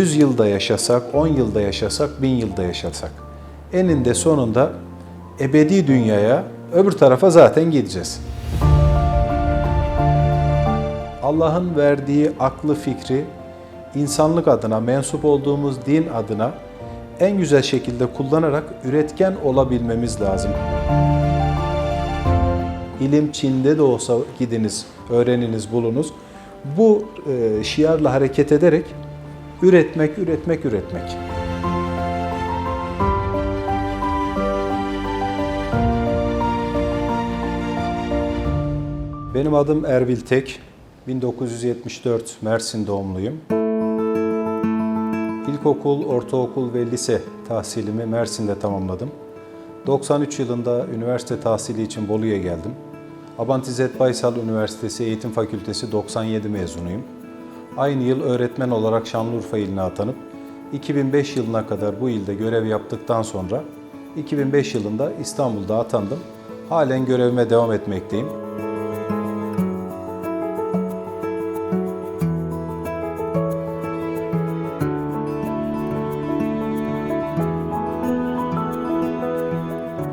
100 yılda yaşasak, 10 yılda yaşasak, 1000 yılda yaşasak. Eninde sonunda ebedi dünyaya, öbür tarafa zaten gideceğiz. Allah'ın verdiği aklı fikri insanlık adına, mensup olduğumuz din adına en güzel şekilde kullanarak üretken olabilmemiz lazım. İlim Çin'de de olsa gidiniz, öğreniniz, bulunuz. Bu e, şiarla hareket ederek üretmek, üretmek, üretmek. Benim adım Erbil Tek. 1974 Mersin doğumluyum. İlkokul, ortaokul ve lise tahsilimi Mersin'de tamamladım. 93 yılında üniversite tahsili için Bolu'ya geldim. Abant İzzet Baysal Üniversitesi Eğitim Fakültesi 97 mezunuyum. Aynı yıl öğretmen olarak Şanlıurfa iline atanıp 2005 yılına kadar bu ilde görev yaptıktan sonra 2005 yılında İstanbul'da atandım. Halen görevime devam etmekteyim.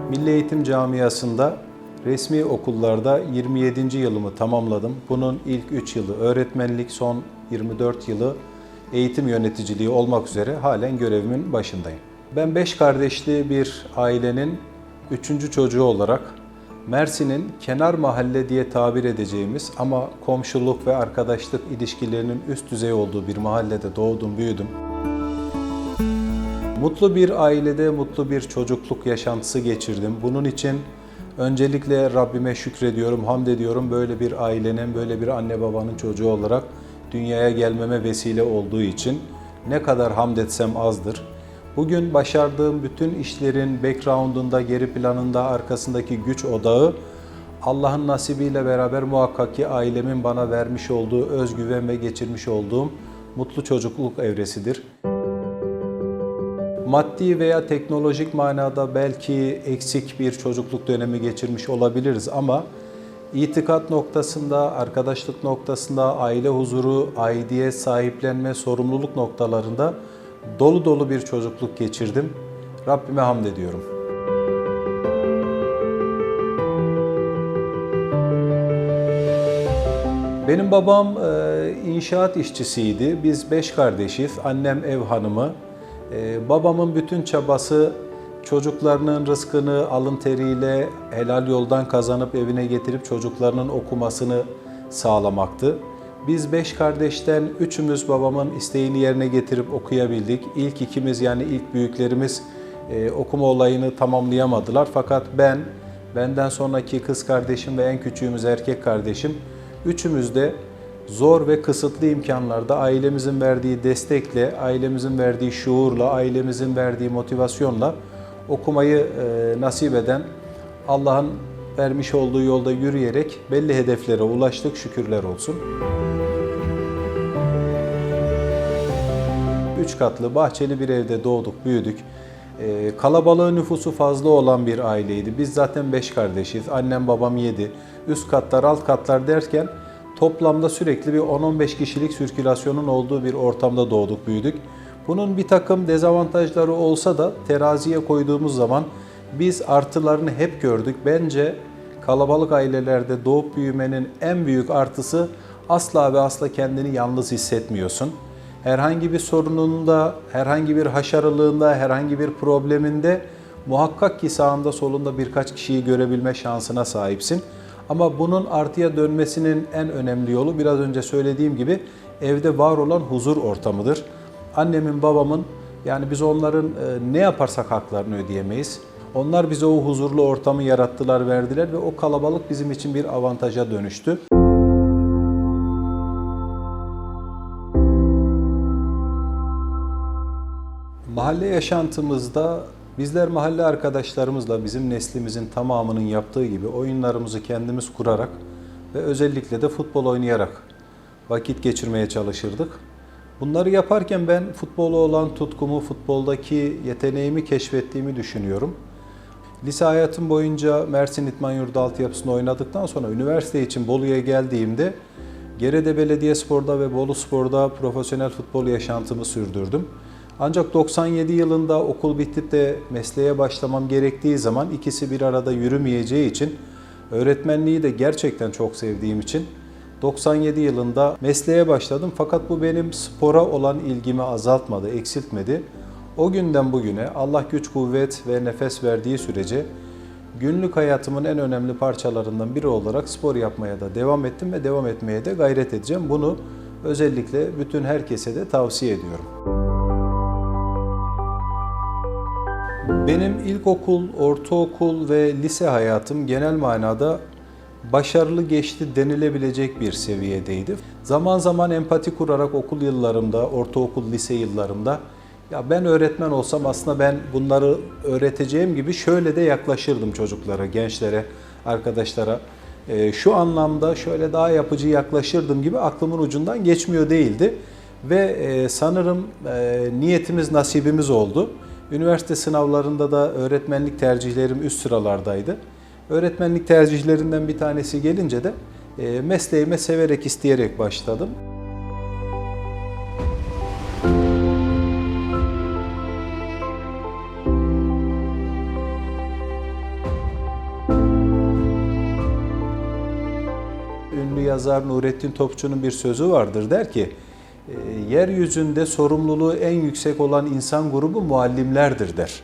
Milli Eğitim Camiası'nda resmi okullarda 27. yılımı tamamladım. Bunun ilk 3 yılı öğretmenlik, son 24 yılı eğitim yöneticiliği olmak üzere halen görevimin başındayım. Ben 5 kardeşli bir ailenin 3. çocuğu olarak Mersin'in kenar mahalle diye tabir edeceğimiz ama komşuluk ve arkadaşlık ilişkilerinin üst düzey olduğu bir mahallede doğdum, büyüdüm. Mutlu bir ailede mutlu bir çocukluk yaşantısı geçirdim. Bunun için öncelikle Rabbime şükrediyorum, hamd ediyorum. Böyle bir ailenin, böyle bir anne babanın çocuğu olarak dünyaya gelmeme vesile olduğu için ne kadar hamd etsem azdır. Bugün başardığım bütün işlerin background'unda, geri planında, arkasındaki güç odağı Allah'ın nasibiyle beraber muhakkak ki ailemin bana vermiş olduğu özgüven ve geçirmiş olduğum mutlu çocukluk evresidir maddi veya teknolojik manada belki eksik bir çocukluk dönemi geçirmiş olabiliriz ama itikat noktasında, arkadaşlık noktasında, aile huzuru, aidiyet, sahiplenme, sorumluluk noktalarında dolu dolu bir çocukluk geçirdim. Rabbime hamd ediyorum. Benim babam e, inşaat işçisiydi. Biz beş kardeşiz. Annem ev hanımı. Ee, babamın bütün çabası çocuklarının rızkını alın teriyle helal yoldan kazanıp evine getirip çocuklarının okumasını sağlamaktı. Biz beş kardeşten üçümüz babamın isteğini yerine getirip okuyabildik. İlk ikimiz yani ilk büyüklerimiz e, okuma olayını tamamlayamadılar. Fakat ben, benden sonraki kız kardeşim ve en küçüğümüz erkek kardeşim üçümüz de zor ve kısıtlı imkanlarda ailemizin verdiği destekle, ailemizin verdiği şuurla, ailemizin verdiği motivasyonla okumayı e, nasip eden Allah'ın vermiş olduğu yolda yürüyerek belli hedeflere ulaştık şükürler olsun. Üç katlı bahçeli bir evde doğduk, büyüdük. E, kalabalığı nüfusu fazla olan bir aileydi. Biz zaten beş kardeşiz. Annem babam yedi. Üst katlar alt katlar derken toplamda sürekli bir 10-15 kişilik sirkülasyonun olduğu bir ortamda doğduk, büyüdük. Bunun bir takım dezavantajları olsa da teraziye koyduğumuz zaman biz artılarını hep gördük. Bence kalabalık ailelerde doğup büyümenin en büyük artısı asla ve asla kendini yalnız hissetmiyorsun. Herhangi bir sorununda, herhangi bir haşarılığında, herhangi bir probleminde muhakkak ki sağında solunda birkaç kişiyi görebilme şansına sahipsin. Ama bunun artıya dönmesinin en önemli yolu biraz önce söylediğim gibi evde var olan huzur ortamıdır. Annemin, babamın yani biz onların e, ne yaparsak haklarını ödeyemeyiz. Onlar bize o huzurlu ortamı yarattılar, verdiler ve o kalabalık bizim için bir avantaja dönüştü. Mahalle yaşantımızda bizler mahalle arkadaşlarımızla bizim neslimizin tamamının yaptığı gibi oyunlarımızı kendimiz kurarak ve özellikle de futbol oynayarak vakit geçirmeye çalışırdık. Bunları yaparken ben futbola olan tutkumu, futboldaki yeteneğimi keşfettiğimi düşünüyorum. Lise hayatım boyunca Mersin İtman Yurdu altyapısında oynadıktan sonra üniversite için Bolu'ya geldiğimde Gerede Belediyespor'da ve Bolu Spor'da profesyonel futbol yaşantımı sürdürdüm. Ancak 97 yılında okul bitip de mesleğe başlamam gerektiği zaman ikisi bir arada yürümeyeceği için öğretmenliği de gerçekten çok sevdiğim için 97 yılında mesleğe başladım fakat bu benim spora olan ilgimi azaltmadı, eksiltmedi. O günden bugüne Allah güç, kuvvet ve nefes verdiği sürece günlük hayatımın en önemli parçalarından biri olarak spor yapmaya da devam ettim ve devam etmeye de gayret edeceğim. Bunu özellikle bütün herkese de tavsiye ediyorum. Benim ilkokul, ortaokul ve lise hayatım genel manada başarılı geçti denilebilecek bir seviyedeydi. Zaman zaman empati kurarak okul yıllarımda, ortaokul, lise yıllarımda ya ben öğretmen olsam aslında ben bunları öğreteceğim gibi şöyle de yaklaşırdım çocuklara, gençlere, arkadaşlara. Ee, şu anlamda şöyle daha yapıcı yaklaşırdım gibi aklımın ucundan geçmiyor değildi. Ve e, sanırım e, niyetimiz nasibimiz oldu. Üniversite sınavlarında da öğretmenlik tercihlerim üst sıralardaydı. Öğretmenlik tercihlerinden bir tanesi gelince de e, mesleğime severek isteyerek başladım. Ünlü yazar Nurettin Topçu'nun bir sözü vardır der ki e, yeryüzünde sorumluluğu en yüksek olan insan grubu muallimlerdir der.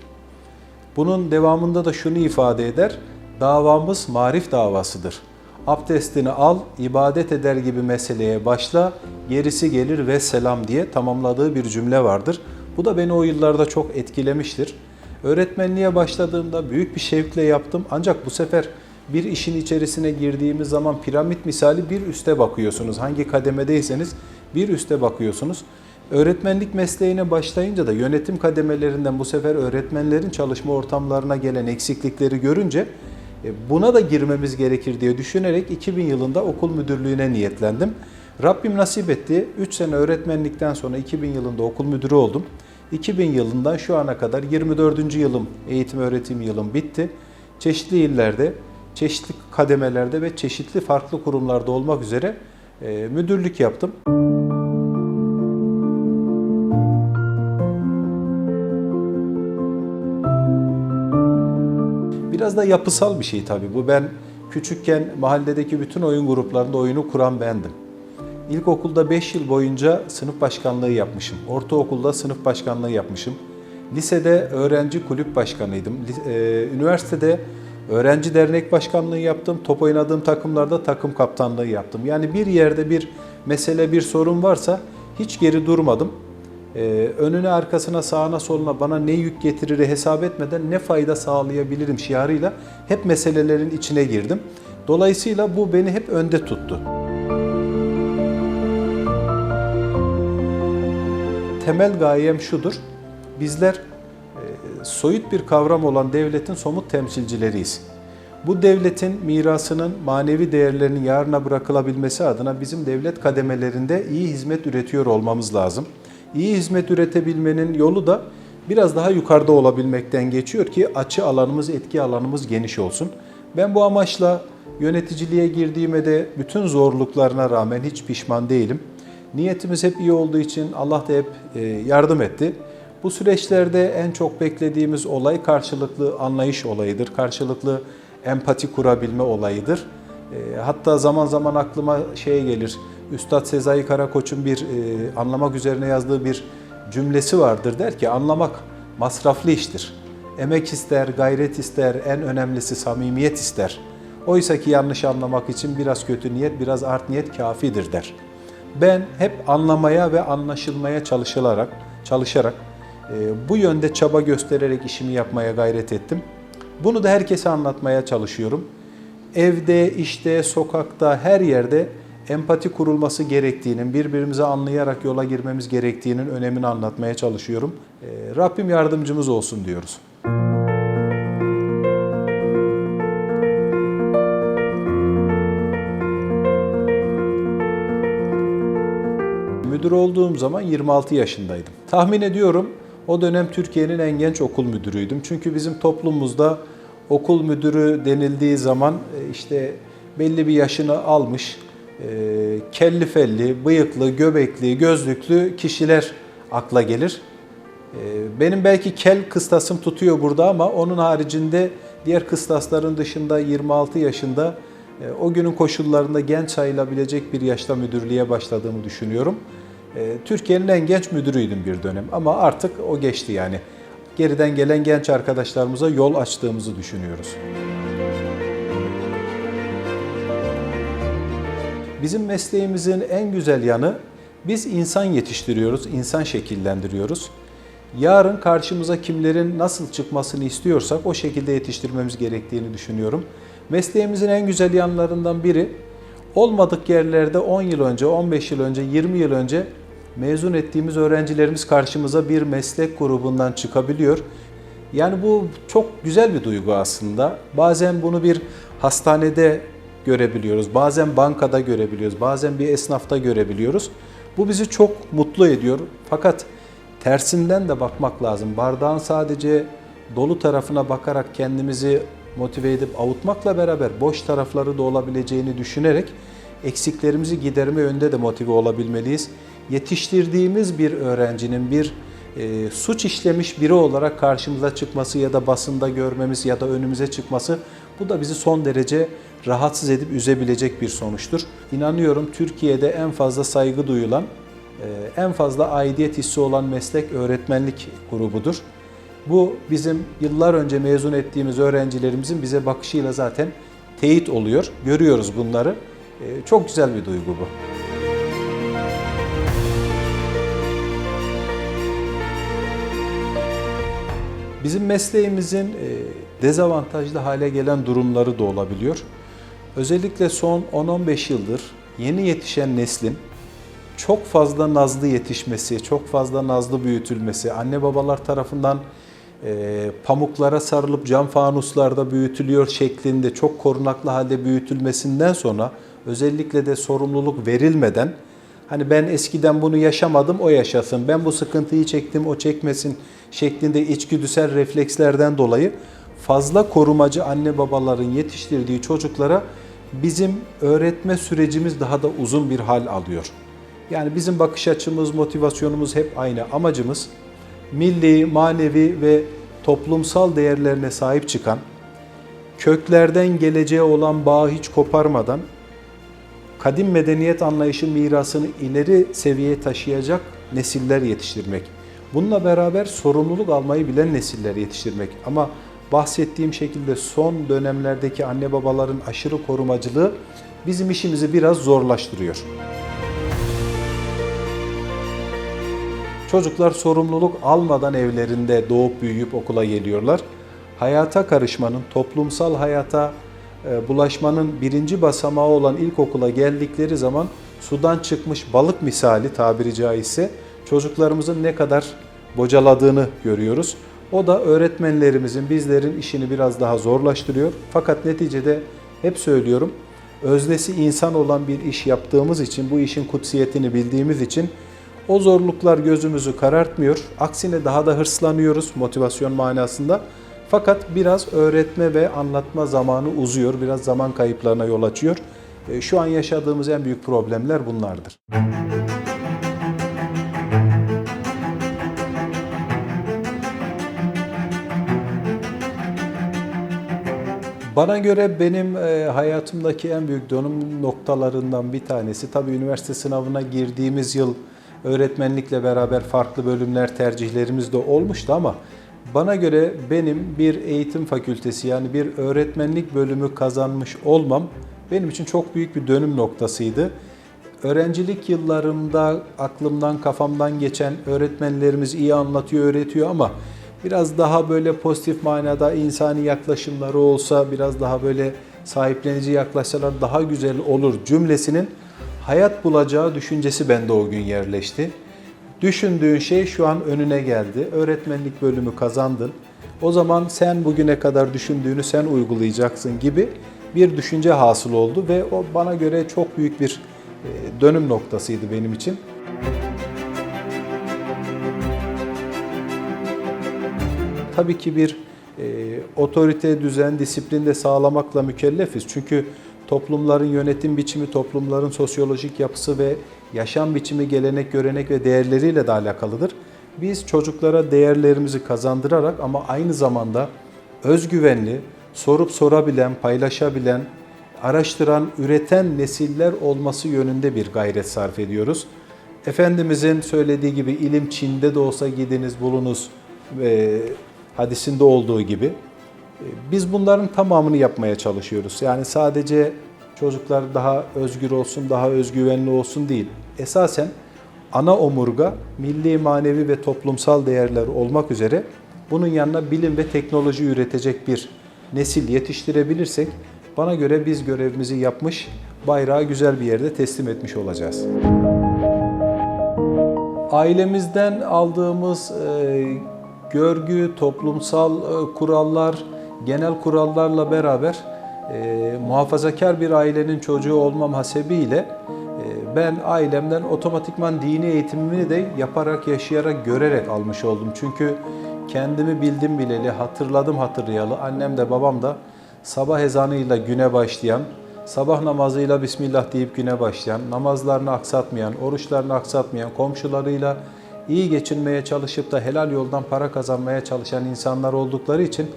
Bunun devamında da şunu ifade eder. Davamız marif davasıdır. Abdestini al, ibadet eder gibi meseleye başla, gerisi gelir ve selam diye tamamladığı bir cümle vardır. Bu da beni o yıllarda çok etkilemiştir. Öğretmenliğe başladığımda büyük bir şevkle yaptım ancak bu sefer bir işin içerisine girdiğimiz zaman piramit misali bir üste bakıyorsunuz. Hangi kademedeyseniz bir üste bakıyorsunuz. Öğretmenlik mesleğine başlayınca da yönetim kademelerinden bu sefer öğretmenlerin çalışma ortamlarına gelen eksiklikleri görünce buna da girmemiz gerekir diye düşünerek 2000 yılında okul müdürlüğüne niyetlendim. Rabbim nasip etti. 3 sene öğretmenlikten sonra 2000 yılında okul müdürü oldum. 2000 yılından şu ana kadar 24. yılım, eğitim öğretim yılım bitti. Çeşitli illerde, çeşitli kademelerde ve çeşitli farklı kurumlarda olmak üzere e, müdürlük yaptım. Biraz da yapısal bir şey tabii bu. Ben küçükken mahalledeki bütün oyun gruplarında oyunu kuran bendim. İlkokulda 5 yıl boyunca sınıf başkanlığı yapmışım. Ortaokulda sınıf başkanlığı yapmışım. Lisede öğrenci kulüp başkanıydım. E, Üniversitede öğrenci dernek başkanlığı yaptım. Top oynadığım takımlarda takım kaptanlığı yaptım. Yani bir yerde bir mesele, bir sorun varsa hiç geri durmadım. Ee, önüne, arkasına, sağına, soluna bana ne yük getirir hesap etmeden ne fayda sağlayabilirim şiarıyla hep meselelerin içine girdim. Dolayısıyla bu beni hep önde tuttu. Temel gayem şudur. Bizler e, soyut bir kavram olan devletin somut temsilcileriyiz. Bu devletin mirasının manevi değerlerinin yarına bırakılabilmesi adına bizim devlet kademelerinde iyi hizmet üretiyor olmamız lazım. İyi hizmet üretebilmenin yolu da biraz daha yukarıda olabilmekten geçiyor ki açı alanımız, etki alanımız geniş olsun. Ben bu amaçla yöneticiliğe girdiğime de bütün zorluklarına rağmen hiç pişman değilim. Niyetimiz hep iyi olduğu için Allah da hep e, yardım etti. Bu süreçlerde en çok beklediğimiz olay karşılıklı anlayış olayıdır. Karşılıklı empati kurabilme olayıdır. E, Hatta zaman zaman aklıma şey gelir. Üstad Sezai Karakoç'un bir e, anlamak üzerine yazdığı bir cümlesi vardır. Der ki anlamak masraflı iştir. Emek ister, gayret ister, en önemlisi samimiyet ister. Oysa ki yanlış anlamak için biraz kötü niyet, biraz art niyet kafidir der. Ben hep anlamaya ve anlaşılmaya çalışılarak, çalışarak e, bu yönde çaba göstererek işimi yapmaya gayret ettim. Bunu da herkese anlatmaya çalışıyorum. Evde, işte, sokakta, her yerde empati kurulması gerektiğinin, birbirimizi anlayarak yola girmemiz gerektiğinin önemini anlatmaya çalışıyorum. E, Rabbim yardımcımız olsun diyoruz. Müdür olduğum zaman 26 yaşındaydım. Tahmin ediyorum o dönem Türkiye'nin en genç okul müdürüydüm. Çünkü bizim toplumumuzda okul müdürü denildiği zaman e, işte belli bir yaşını almış, kelli felli, bıyıklı, göbekli, gözlüklü kişiler akla gelir. E, benim belki kel kıstasım tutuyor burada ama onun haricinde diğer kıstasların dışında 26 yaşında e, o günün koşullarında genç sayılabilecek bir yaşta müdürlüğe başladığımı düşünüyorum. E, Türkiye'nin en genç müdürüydüm bir dönem ama artık o geçti yani. Geriden gelen genç arkadaşlarımıza yol açtığımızı düşünüyoruz. Bizim mesleğimizin en güzel yanı biz insan yetiştiriyoruz, insan şekillendiriyoruz. Yarın karşımıza kimlerin nasıl çıkmasını istiyorsak o şekilde yetiştirmemiz gerektiğini düşünüyorum. Mesleğimizin en güzel yanlarından biri olmadık yerlerde 10 yıl önce, 15 yıl önce, 20 yıl önce mezun ettiğimiz öğrencilerimiz karşımıza bir meslek grubundan çıkabiliyor. Yani bu çok güzel bir duygu aslında. Bazen bunu bir hastanede görebiliyoruz, bazen bankada görebiliyoruz, bazen bir esnafta görebiliyoruz. Bu bizi çok mutlu ediyor. Fakat tersinden de bakmak lazım. Bardağın sadece dolu tarafına bakarak kendimizi motive edip avutmakla beraber boş tarafları da olabileceğini düşünerek eksiklerimizi giderme yönde de motive olabilmeliyiz. Yetiştirdiğimiz bir öğrencinin bir e, suç işlemiş biri olarak karşımıza çıkması ya da basında görmemiz ya da önümüze çıkması bu da bizi son derece rahatsız edip üzebilecek bir sonuçtur. İnanıyorum Türkiye'de en fazla saygı duyulan, e, en fazla aidiyet hissi olan meslek öğretmenlik grubudur. Bu bizim yıllar önce mezun ettiğimiz öğrencilerimizin bize bakışıyla zaten teyit oluyor. Görüyoruz bunları. E, Çok güzel bir duygu bu. Bizim mesleğimizin e, dezavantajlı hale gelen durumları da olabiliyor. Özellikle son 10-15 yıldır yeni yetişen neslin çok fazla nazlı yetişmesi, çok fazla nazlı büyütülmesi, anne babalar tarafından e, pamuklara sarılıp cam fanuslarda büyütülüyor şeklinde çok korunaklı halde büyütülmesinden sonra özellikle de sorumluluk verilmeden hani ben eskiden bunu yaşamadım o yaşasın, ben bu sıkıntıyı çektim o çekmesin şeklinde içgüdüsel reflekslerden dolayı fazla korumacı anne babaların yetiştirdiği çocuklara bizim öğretme sürecimiz daha da uzun bir hal alıyor. Yani bizim bakış açımız, motivasyonumuz hep aynı. Amacımız milli, manevi ve toplumsal değerlerine sahip çıkan, köklerden geleceğe olan bağı hiç koparmadan, kadim medeniyet anlayışı mirasını ileri seviyeye taşıyacak nesiller yetiştirmek. Bununla beraber sorumluluk almayı bilen nesiller yetiştirmek. Ama bahsettiğim şekilde son dönemlerdeki anne babaların aşırı korumacılığı bizim işimizi biraz zorlaştırıyor. Çocuklar sorumluluk almadan evlerinde doğup büyüyüp okula geliyorlar. Hayata karışmanın, toplumsal hayata e, bulaşmanın birinci basamağı olan ilkokula geldikleri zaman sudan çıkmış balık misali tabiri caizse çocuklarımızın ne kadar bocaladığını görüyoruz. O da öğretmenlerimizin, bizlerin işini biraz daha zorlaştırıyor. Fakat neticede hep söylüyorum, öznesi insan olan bir iş yaptığımız için, bu işin kutsiyetini bildiğimiz için o zorluklar gözümüzü karartmıyor. Aksine daha da hırslanıyoruz motivasyon manasında. Fakat biraz öğretme ve anlatma zamanı uzuyor, biraz zaman kayıplarına yol açıyor. E, Şu an yaşadığımız en büyük problemler bunlardır. Bana göre benim e, hayatımdaki en büyük dönüm noktalarından bir tanesi tabii üniversite sınavına girdiğimiz yıl öğretmenlikle beraber farklı bölümler tercihlerimiz de olmuştu ama bana göre benim bir eğitim fakültesi yani bir öğretmenlik bölümü kazanmış olmam benim için çok büyük bir dönüm noktasıydı. Öğrencilik yıllarımda aklımdan kafamdan geçen öğretmenlerimiz iyi anlatıyor, öğretiyor ama biraz daha böyle pozitif manada insani yaklaşımları olsa, biraz daha böyle sahiplenici yaklaşsalar daha güzel olur cümlesinin hayat bulacağı düşüncesi bende o gün yerleşti. Düşündüğün şey şu an önüne geldi. Öğretmenlik bölümü kazandın. O zaman sen bugüne kadar düşündüğünü sen uygulayacaksın gibi bir düşünce hasıl oldu ve o bana göre çok büyük bir e, dönüm noktasıydı benim için. Tabii ki bir e, otorite, düzen, disiplin de sağlamakla mükellefiz. Çünkü toplumların yönetim biçimi, toplumların sosyolojik yapısı ve yaşam biçimi, gelenek, görenek ve değerleriyle de alakalıdır. Biz çocuklara değerlerimizi kazandırarak ama aynı zamanda özgüvenli, sorup sorabilen, paylaşabilen, araştıran, üreten nesiller olması yönünde bir gayret sarf ediyoruz. Efendimizin söylediği gibi ilim Çin'de de olsa gidiniz bulunuz e, hadisinde olduğu gibi e, biz bunların tamamını yapmaya çalışıyoruz. Yani sadece çocuklar daha özgür olsun, daha özgüvenli olsun değil. Esasen ana omurga milli, manevi ve toplumsal değerler olmak üzere bunun yanına bilim ve teknoloji üretecek bir nesil yetiştirebilirsek bana göre biz görevimizi yapmış, bayrağı güzel bir yerde teslim etmiş olacağız. Ailemizden aldığımız e, görgü, toplumsal e, kurallar, genel kurallarla beraber e, muhafazakar bir ailenin çocuğu olmam hasebiyle e, ben ailemden otomatikman dini eğitimimi de yaparak, yaşayarak, görerek almış oldum. Çünkü kendimi bildim bileli, hatırladım hatırlayalı, annem de babam da sabah ezanıyla güne başlayan, sabah namazıyla Bismillah deyip güne başlayan, namazlarını aksatmayan, oruçlarını aksatmayan, komşularıyla iyi geçinmeye çalışıp da helal yoldan para kazanmaya çalışan insanlar oldukları için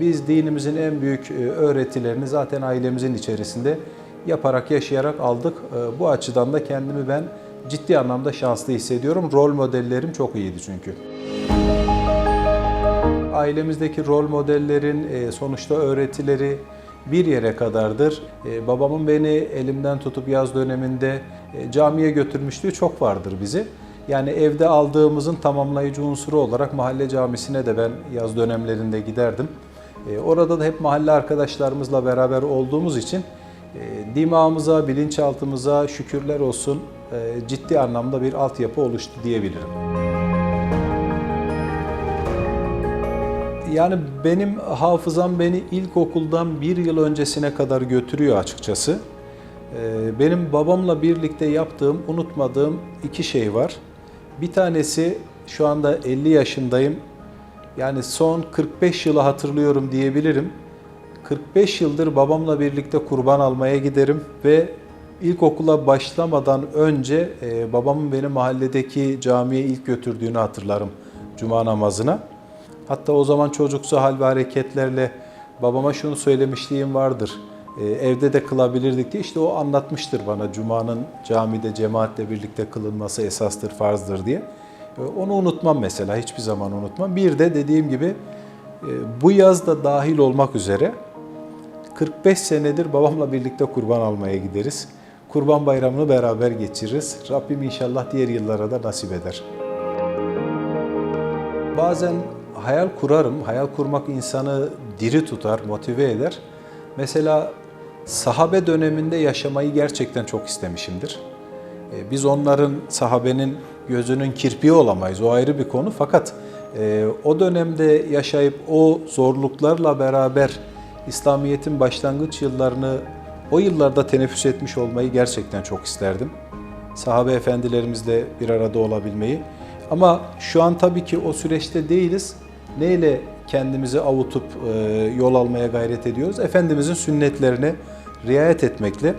biz dinimizin en büyük e, öğretilerini zaten ailemizin içerisinde yaparak, yaşayarak aldık. E, Bu açıdan da kendimi ben ciddi anlamda şanslı hissediyorum. Rol modellerim çok iyiydi çünkü. Ailemizdeki rol modellerin e, sonuçta öğretileri bir yere kadardır. Babamın beni elimden tutup yaz döneminde camiye götürmüşlüğü çok vardır bizi. Yani evde aldığımızın tamamlayıcı unsuru olarak mahalle camisine de ben yaz dönemlerinde giderdim. E, Orada da hep mahalle arkadaşlarımızla beraber olduğumuz için e, dimağımıza, bilinçaltımıza şükürler olsun e, ciddi anlamda bir altyapı oluştu diyebilirim. Yani benim hafızam beni ilkokuldan bir yıl öncesine kadar götürüyor açıkçası. Benim babamla birlikte yaptığım, unutmadığım iki şey var. Bir tanesi şu anda 50 yaşındayım. Yani son 45 yılı hatırlıyorum diyebilirim. 45 yıldır babamla birlikte kurban almaya giderim ve ilkokula başlamadan önce e, babamın beni mahalledeki camiye ilk götürdüğünü hatırlarım cuma namazına. Hatta o zaman çocuksu hal ve hareketlerle babama şunu söylemişliğim vardır. E, evde de kılabilirdik diye işte o anlatmıştır bana Cuma'nın camide cemaatle birlikte kılınması esastır, farzdır diye. E, onu unutmam mesela, hiçbir zaman unutmam. Bir de dediğim gibi e, bu yaz da dahil olmak üzere 45 senedir babamla birlikte kurban almaya gideriz. Kurban bayramını beraber geçiririz. Rabbim inşallah diğer yıllara da nasip eder. Bazen hayal kurarım. Hayal kurmak insanı diri tutar, motive eder. Mesela sahabe döneminde yaşamayı gerçekten çok istemişimdir. E, Biz onların, sahabenin gözünün kirpiği olamayız. O ayrı bir konu. Fakat e, o dönemde yaşayıp o zorluklarla beraber İslamiyet'in başlangıç yıllarını o yıllarda teneffüs etmiş olmayı gerçekten çok isterdim. Sahabe efendilerimizle bir arada olabilmeyi. Ama şu an tabii ki o süreçte değiliz. Neyle kendimizi avutup e, yol almaya gayret ediyoruz? Efendimizin sünnetlerine riayet etmekle.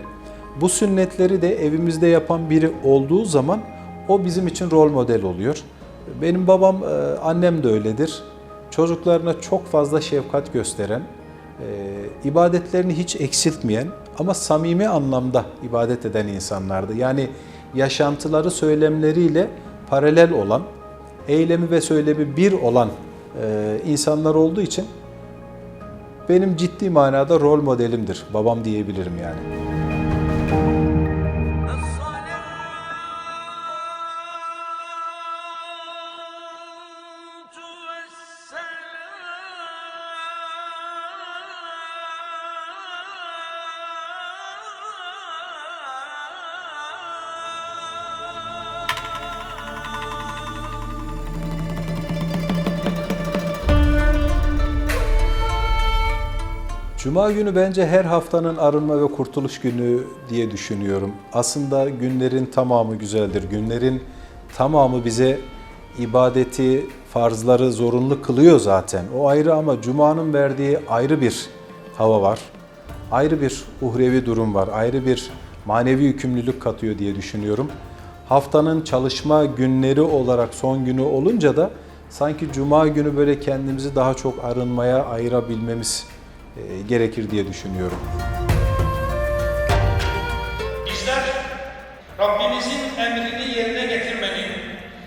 Bu sünnetleri de evimizde yapan biri olduğu zaman o bizim için rol model oluyor. Benim babam, e, annem de öyledir. Çocuklarına çok fazla şefkat gösteren, e, ibadetlerini hiç eksiltmeyen ama samimi anlamda ibadet eden insanlardı. Yani yaşantıları söylemleriyle paralel olan, eylemi ve söylemi bir olan e, insanlar olduğu için benim ciddi manada rol modelimdir. Babam diyebilirim yani. Cuma günü bence her haftanın arınma ve kurtuluş günü diye düşünüyorum. Aslında günlerin tamamı güzeldir. Günlerin tamamı bize ibadeti, farzları zorunlu kılıyor zaten. O ayrı ama Cuma'nın verdiği ayrı bir hava var. ayrı bir uhrevi durum var, ayrı bir manevi yükümlülük katıyor diye düşünüyorum. Haftanın çalışma günleri olarak son günü olunca da sanki cuma günü böyle kendimizi daha çok arınmaya ayırabilmemiz gerekir diye düşünüyorum. Bizler Rabbimizin emrini yerine getirmenin,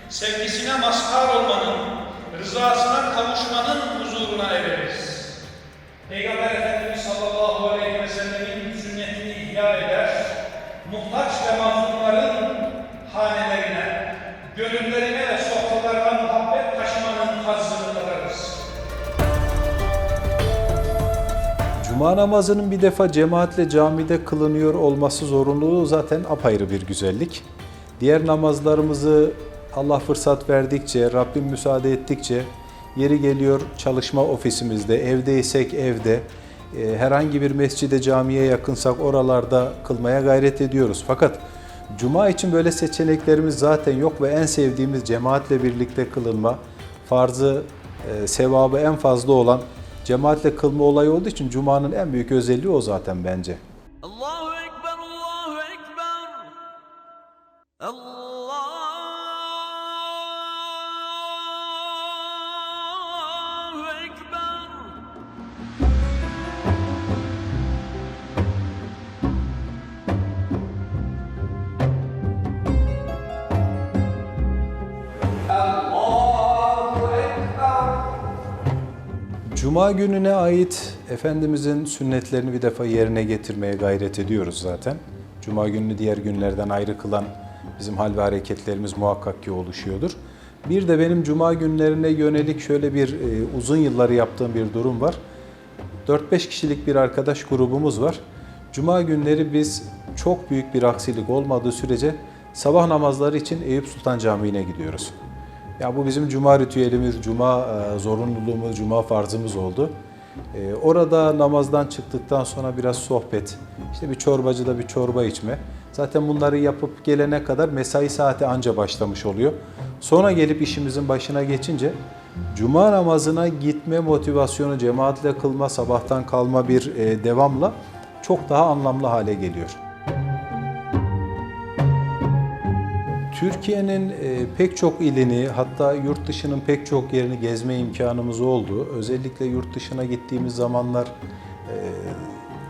sevgisine mazhar olmanın, rızasına kavuşmanın huzuruna ereriz. Peygamber Efendimiz sallallahu aleyhi ve sellemin sünnetini ihya eder, muhtaç ve mazlumların hanelerine, gönüllerine ve Cuma namazının bir defa cemaatle camide kılınıyor olması zorunluluğu zaten apayrı bir güzellik. Diğer namazlarımızı Allah fırsat verdikçe, Rabbim müsaade ettikçe yeri geliyor çalışma ofisimizde, evdeysek evde, e, herhangi bir mescide camiye yakınsak oralarda kılmaya gayret ediyoruz. Fakat Cuma için böyle seçeneklerimiz zaten yok ve en sevdiğimiz cemaatle birlikte kılınma, farzı, e, sevabı en fazla olan cemaatle kılma olayı olduğu için Cuma'nın en büyük özelliği o zaten bence. Cuma gününe ait Efendimizin sünnetlerini bir defa yerine getirmeye gayret ediyoruz zaten. Cuma gününü diğer günlerden ayrı kılan bizim hal ve hareketlerimiz muhakkak ki oluşuyordur. Bir de benim cuma günlerine yönelik şöyle bir e, uzun yılları yaptığım bir durum var. 4-5 kişilik bir arkadaş grubumuz var. Cuma günleri biz çok büyük bir aksilik olmadığı sürece sabah namazları için Eyüp Sultan Camii'ne gidiyoruz. Ya bu bizim cuma ritüelimiz, cuma e, zorunluluğumuz, cuma farzımız oldu. E, Orada namazdan çıktıktan sonra biraz sohbet, işte bir çorbacıda bir çorba içme. Zaten bunları yapıp gelene kadar mesai saati anca başlamış oluyor. Sonra gelip işimizin başına geçince cuma namazına gitme motivasyonu, cemaatle kılma, sabahtan kalma bir e, devamla çok daha anlamlı hale geliyor. Türkiye'nin e, pek çok ilini hatta yurt dışının pek çok yerini gezme imkanımız oldu. Özellikle yurt dışına gittiğimiz zamanlar e,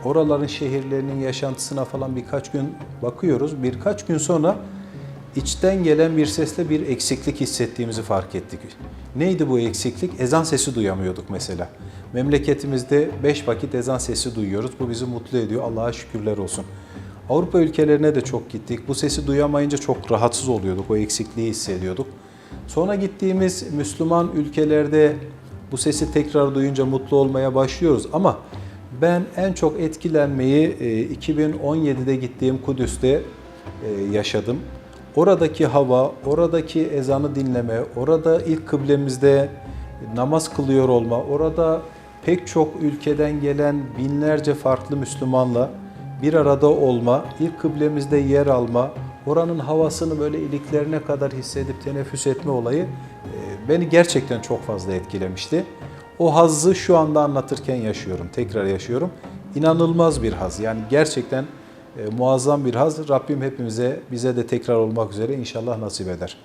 oraların şehirlerinin yaşantısına falan birkaç gün bakıyoruz. Birkaç gün sonra içten gelen bir sesle bir eksiklik hissettiğimizi fark ettik. Neydi bu eksiklik? Ezan sesi duyamıyorduk mesela. Memleketimizde beş vakit ezan sesi duyuyoruz. Bu bizi mutlu ediyor. Allah'a şükürler olsun. Avrupa ülkelerine de çok gittik. Bu sesi duyamayınca çok rahatsız oluyorduk. O eksikliği hissediyorduk. Sonra gittiğimiz Müslüman ülkelerde bu sesi tekrar duyunca mutlu olmaya başlıyoruz. Ama ben en çok etkilenmeyi e, 2017'de gittiğim Kudüs'te e, yaşadım. Oradaki hava, oradaki ezanı dinleme, orada ilk kıblemizde namaz kılıyor olma, orada pek çok ülkeden gelen binlerce farklı Müslümanla bir arada olma, ilk kıblemizde yer alma, oranın havasını böyle iliklerine kadar hissedip teneffüs etme olayı e, beni gerçekten çok fazla etkilemişti. O hazzı şu anda anlatırken yaşıyorum, tekrar yaşıyorum. İnanılmaz bir haz. Yani gerçekten e, muazzam bir haz. Rabbim hepimize, bize de tekrar olmak üzere inşallah nasip eder.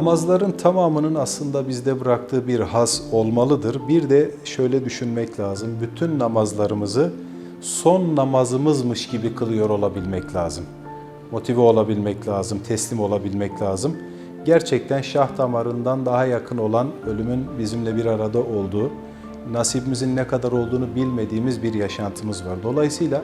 Namazların tamamının aslında bizde bıraktığı bir haz olmalıdır. Bir de şöyle düşünmek lazım. Bütün namazlarımızı son namazımızmış gibi kılıyor olabilmek lazım. Motive olabilmek lazım, teslim olabilmek lazım. Gerçekten şah damarından daha yakın olan ölümün bizimle bir arada olduğu, nasibimizin ne kadar olduğunu bilmediğimiz bir yaşantımız var. Dolayısıyla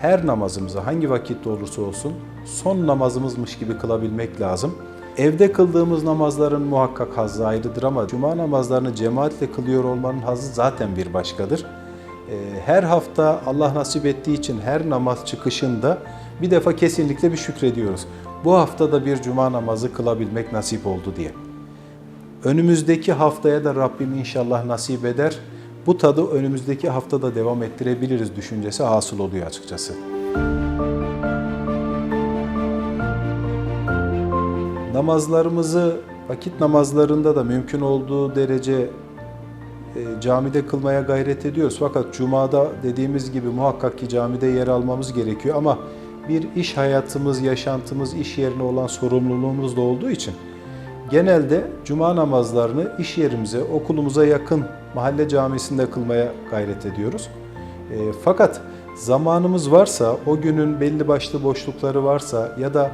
her namazımızı hangi vakitte olursa olsun son namazımızmış gibi kılabilmek lazım. Evde kıldığımız namazların muhakkak hazzı ayrıdır ama cuma namazlarını cemaatle kılıyor olmanın hazzı zaten bir başkadır. Ee, Her hafta Allah nasip ettiği için her namaz çıkışında bir defa kesinlikle bir şükrediyoruz. Bu hafta da bir cuma namazı kılabilmek nasip oldu diye. Önümüzdeki haftaya da Rabbim inşallah nasip eder. Bu tadı önümüzdeki haftada devam ettirebiliriz düşüncesi hasıl oluyor açıkçası. Namazlarımızı vakit namazlarında da mümkün olduğu derece e, camide kılmaya gayret ediyoruz. Fakat cumada dediğimiz gibi muhakkak ki camide yer almamız gerekiyor ama bir iş hayatımız, yaşantımız, iş yerine olan sorumluluğumuz da olduğu için genelde cuma namazlarını iş yerimize, okulumuza yakın mahalle camisinde kılmaya gayret ediyoruz. E, fakat zamanımız varsa, o günün belli başlı boşlukları varsa ya da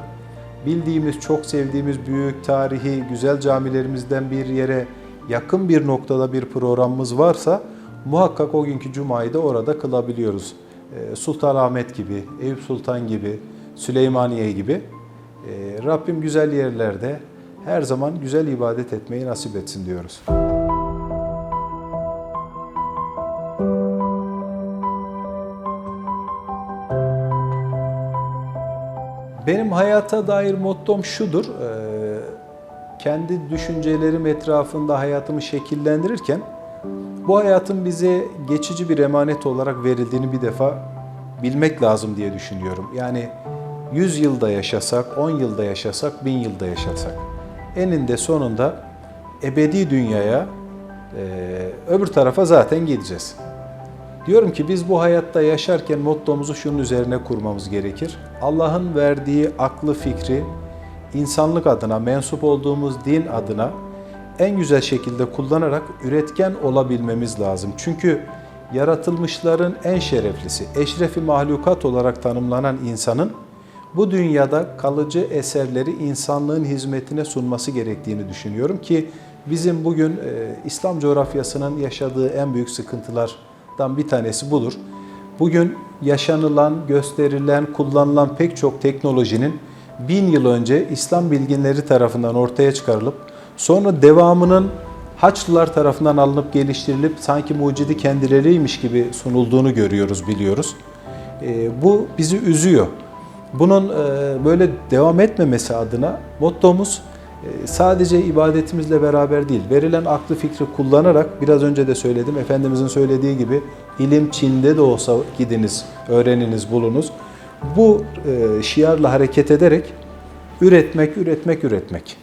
bildiğimiz, çok sevdiğimiz büyük, tarihi, güzel camilerimizden bir yere yakın bir noktada bir programımız varsa muhakkak o günkü cumayı da orada kılabiliyoruz. Ee, Sultanahmet gibi, Eyüp Sultan gibi, Süleymaniye gibi. Ee, Rabbim güzel yerlerde her zaman güzel ibadet etmeyi nasip etsin diyoruz. Benim hayata dair mottom şudur. eee, Kendi düşüncelerim etrafında hayatımı şekillendirirken bu hayatın bize geçici bir emanet olarak verildiğini bir defa bilmek lazım diye düşünüyorum. Yani 100 yılda yaşasak, 10 yılda yaşasak, 1000 yılda yaşasak eninde sonunda ebedi dünyaya eee, öbür tarafa zaten gideceğiz. Diyorum ki biz bu hayatta yaşarken mottomuzu şunun üzerine kurmamız gerekir. Allah'ın verdiği aklı fikri insanlık adına, mensup olduğumuz din adına en güzel şekilde kullanarak üretken olabilmemiz lazım. Çünkü yaratılmışların en şereflisi, eşrefi mahlukat olarak tanımlanan insanın bu dünyada kalıcı eserleri insanlığın hizmetine sunması gerektiğini düşünüyorum ki bizim bugün e, İslam coğrafyasının yaşadığı en büyük sıkıntılardan bir tanesi budur. Bugün yaşanılan, gösterilen, kullanılan pek çok teknolojinin bin yıl önce İslam bilginleri tarafından ortaya çıkarılıp sonra devamının Haçlılar tarafından alınıp geliştirilip sanki mucidi kendileriymiş gibi sunulduğunu görüyoruz, biliyoruz. E, bu bizi üzüyor. Bunun e, böyle devam etmemesi adına mottomuz sadece ibadetimizle beraber değil, verilen aklı fikri kullanarak biraz önce de söyledim, Efendimizin söylediği gibi ilim Çin'de de olsa gidiniz, öğreniniz, bulunuz. Bu e, şiarla hareket ederek üretmek, üretmek, üretmek.